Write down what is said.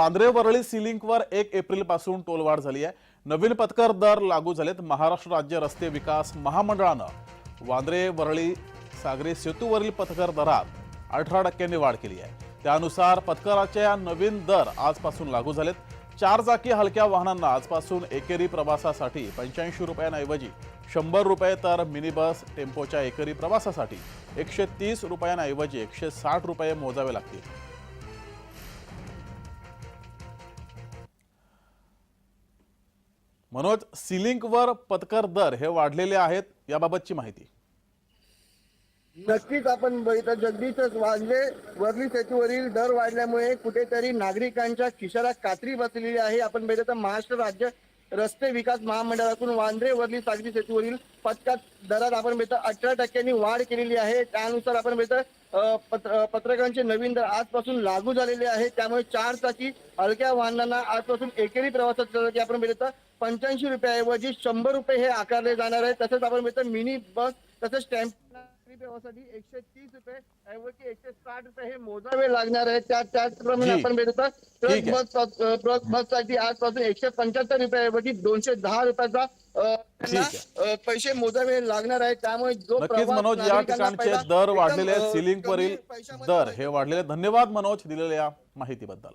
वांद्रे वरळी सिलिंकवर एक एप्रिलपासून टोलवाढ झाली आहे. नवीन पथकर दर लागू झालेत. महाराष्ट्र राज्य रस्ते विकास महामंडळानं वांद्रे वरळी सागरी सेतूवरील पथकर दरात अठरा टक्क्यांनी वाढ केली आहे. त्यानुसार पथकराच्या नवीन दर आजपासून लागू झालेत. चार चाकी हलक्या वाहनांना आजपासून एकेरी प्रवासासाठी पंच्याऐंशी रुपयांऐवजी शंभर रुपये तर मिनी बस टेम्पोच्या एकेरी प्रवासासाठी एकशे तीस रुपयांऐवजी एकशे साठ रुपये मोजावे लागतील. मनोज सिलिंकवर पथकर दर हे वाढलेले आहेत याबाबतची माहिती. नक्कीच आपण बघितलं जगदीशच वाजले वरली सेतूवरील दर वाढल्यामुळे कुठेतरी नागरिकांच्या खिशाला कात्री बसलेली आहे. आपण बघितलं तर महाराष्ट्र राज्य रस्ते विकास महामंडळाकडून वांद्रे वरली सागरी सेतूवरील पथकात दरात आपण मिळतं अठरा टक्क्यांनी वाढ केलेली आहे. त्यानुसार आपण मिळतं पत्र- पत्रकारांचे नवीन दर आजपासून लागू झालेले आहे. त्यामुळे चार चाकी हलक्या वाहनांना आजपासून एकेरी प्रवासासाठी आपण मिळतं पंच्याऐंशी रुपयाऐवजी शंभर रुपये हे आकारले जाणार आहे. तसंच आपण मिळतं मिनी बस तसंच प्रवासासाठी एकशे तीस रुपये ऐवजी एकशे साठ रुपये हे मोजावे लागणार आहे त्या त्याचप्रमाणे. आपण ट्रक ठीक आहे. बस ट्रक बससाठी आजपासून एकशे पंच्याहत्तर रुपये ऐवजी दोनशे दहा रुपयाचा पैसे मोजावे लागणार आहे त्यामुळे जो नक्कीच मनोज या ठिकाणचे दर वाढलेले कमी पैशामध्ये दर हे वाढलेले. धन्यवाद मनोज दिलेल्या माहितीबद्दल